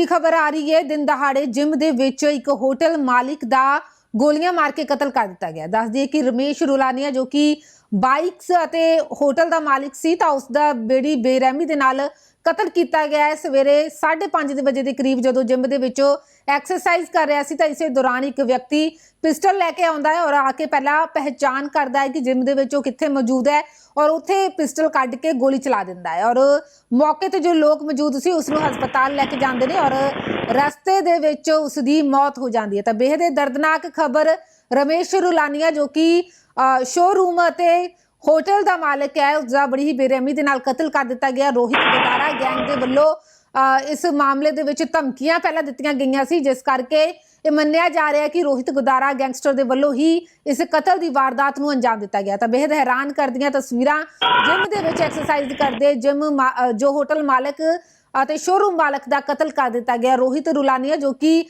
ਵੱਡੀ ਖਬਰ ਆ ਰਹੀ ਹੈ। ਦਿਨ ਦਹਾੜੇ ਜਿਮ ਦੇ ਵਿੱਚ ਇੱਕ ਹੋਟਲ ਮਾਲਿਕ ਦਾ ਗੋਲੀਆਂ ਮਾਰ ਕੇ ਕਤਲ ਕਰ ਦਿੱਤਾ ਗਿਆ। ਦੱਸ ਦਈਏ ਕਿ ਰਮੇਸ਼ ਰੁਲਾਨੀਆ ਜੋ ਕਿ ਬਾਈਕਸ ਅਤੇ ਹੋਟਲ ਦਾ ਮਾਲਿਕ ਸੀ ਤਾਂ ਉਸ ਦਾ ਬੇੜੀ ਬੇਰਹਿਮੀ ਦੇ ਨਾਲ ਕਤਲ ਕੀਤਾ ਗਿਆ ਹੈ। ਸਵੇਰੇ 5:30 ਵਜੇ ਦੇ ਕਰੀਬ ਜਦੋਂ ਜਿਮ ਦੇ ਵਿੱਚੋਂ ਐਕਸਰਸਾਈਜ਼ ਕਰ ਰਿਹਾ ਸੀ ਤਾਂ ਇਸੇ ਦੌਰਾਨ ਇੱਕ ਵਿਅਕਤੀ ਪਿਸਟਲ ਲੈ ਕੇ ਆਉਂਦਾ ਹੈ ਔਰ ਆ ਕੇ ਪਹਿਲਾਂ ਪਹਿਚਾਨ ਕਰਦਾ ਹੈ ਕਿ ਜਿਮ ਦੇ ਵਿੱਚ ਉਹ ਕਿੱਥੇ ਮੌਜੂਦ ਹੈ ਔਰ ਉੱਥੇ ਪਿਸਟਲ ਕੱਢ ਕੇ ਗੋਲੀ ਚਲਾ ਦਿੰਦਾ ਹੈ। ਔਰ ਮੌਕੇ ਤੇ ਜੋ ਲੋਕ ਮੌਜੂਦ ਸੀ ਉਸ ਨੂੰ ਹਸਪਤਾਲ ਲੈ ਕੇ ਜਾਂਦੇ ਨੇ ਔਰ ਰਸਤੇ ਦੇ ਵਿੱਚ ਉਸ ਦੀ ਮੌਤ ਹੋ ਜਾਂਦੀ ਹੈ। ਤਾਂ ਬੇਹਦ ਦਰਦਨਾਕ ਖਬਰ ਰਮੇਸ਼ ਰੁਲਾਨੀਆ, ਜੋ ਕਿ ਸ਼ੋਰੂਮ ਅਤੇ ਹੋਟਲ ਦਾ ਮਾਲਕ ਹੈ। ਉਸ ਦਾ ਬੜੀ ਹੀ ਬੇਰਹਿਮੀ ਦੇ ਨਾਲ ਕਤਲ ਕਰ ਦਿੱਤਾ ਗਿਆ। ਰੋਹਿਤ ਗਦਾਰਾ ਗੈਂਗ ਦੇ ਵੱਲੋਂ ਇਸ ਮਾਮਲੇ ਦੇ ਵਿੱਚ ਧਮਕੀਆਂ ਪਹਿਲਾਂ ਦਿੱਤੀਆਂ ਗਈਆਂ ਸੀ, ਜਿਸ ਕਰਕੇ ਇਹ ਮੰਨਿਆ ਜਾ ਰਿਹਾ ਹੈ ਕਿ ਰੋਹਿਤ ਗੁਦਾਰਾ ਗੈਂਗਸਟਰ ਦੇ ਵੱਲੋਂ ਹੀ ਇਸ ਕਤਲ ਦੀ ਵਾਰਦਾਤ ਨੂੰ ਅੰਜਾਮ ਦਿੱਤਾ ਗਿਆ। ਤਾਂ ਬੇहद ਹੈਰਾਨ ਕਰਦੀਆਂ ਤਸਵੀਰਾਂ ਜਿਮ ਦੇ ਵਿੱਚ ਐਕਸਰਸਾਈਜ਼ ਕਰਦੇ ਜਿਮ ਜੋ ਹੋਟਲ ਮਾਲਕ ਅਤੇ ਸ਼ੋਰੂਮ ਮਾਲਕ ਦਾ ਕਤਲ ਕਰ ਦਿੱਤਾ ਗਿਆ। ਰੋਹਿਤ ਰੁਲਾਨੀਆ ਜੋ ਕਿ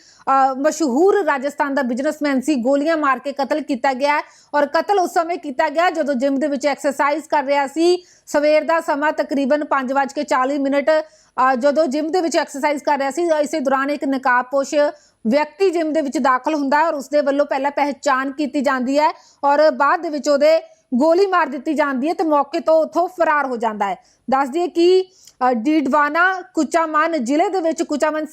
ਮਸ਼ਹੂਰ ਰਾਜਸਥਾਨ ਦਾ ਬਿਜ਼ਨਸਮੈਨ ਸੀ ਗੋਲੀਆਂ ਮਾਰ ਕੇ ਕਤਲ ਕੀਤਾ ਗਿਆ ਔਰ ਕਤਲ ਉਸ ਸਮੇਂ ਕੀਤਾ ਗਿਆ ਜਦੋਂ ਜਿਮ ਦੇ ਵਿੱਚ ਐਕਸਰਸਾਈਜ਼ ਕਰ ਰਿਹਾ ਸੀ। ਸਵੇਰ ਦਾ ਸਮਾਂ ਤਕਰੀਬਨ 5:40 ਮਿੰਟ ਅ, ਜਦੋਂ ਜਿਮ ਦੇ ਵਿੱਚ ਐਕਸਰਸਾਈਜ਼ ਕਰ ਰਿਹਾ ਸੀ ਇਸੇ ਦੌਰਾਨ ਇੱਕ ਨਕਾਬਪੋਸ਼ ਵਿਅਕਤੀ ਜਿਮ ਦੇ ਵਿੱਚ ਦਾਖਲ ਹੁੰਦਾ ਹੈ ਔਰ ਉਸਦੇ ਵੱਲੋਂ ਪਹਿਲਾਂ ਪਹਿਚਾਨ ਕੀਤੀ ਜਾਂਦੀ ਹੈ ਔਰ ਬਾਅਦ ਦੇ ਵਿੱਚ ਉਹਦੇ ਗੋਲੀ ਮਾਰ ਦਿੱਤੀ ਜਾਂਦੀ ਹੈ ਤੇ ਮੌਕੇ ਤੋਂ ਉੱਥੋਂ ਫਰਾਰ ਹੋ ਜਾਂਦਾ ਹੈ। ਦੱਸ ਦਈਏ ਕਿ ਅ, ਡੀਡਵਾਨਾ ਕੁਚਾਮਨ ਜ਼ਿਲ੍ਹੇ ਦੇ ਵਿੱਚ ਕੁਚਾਮਨ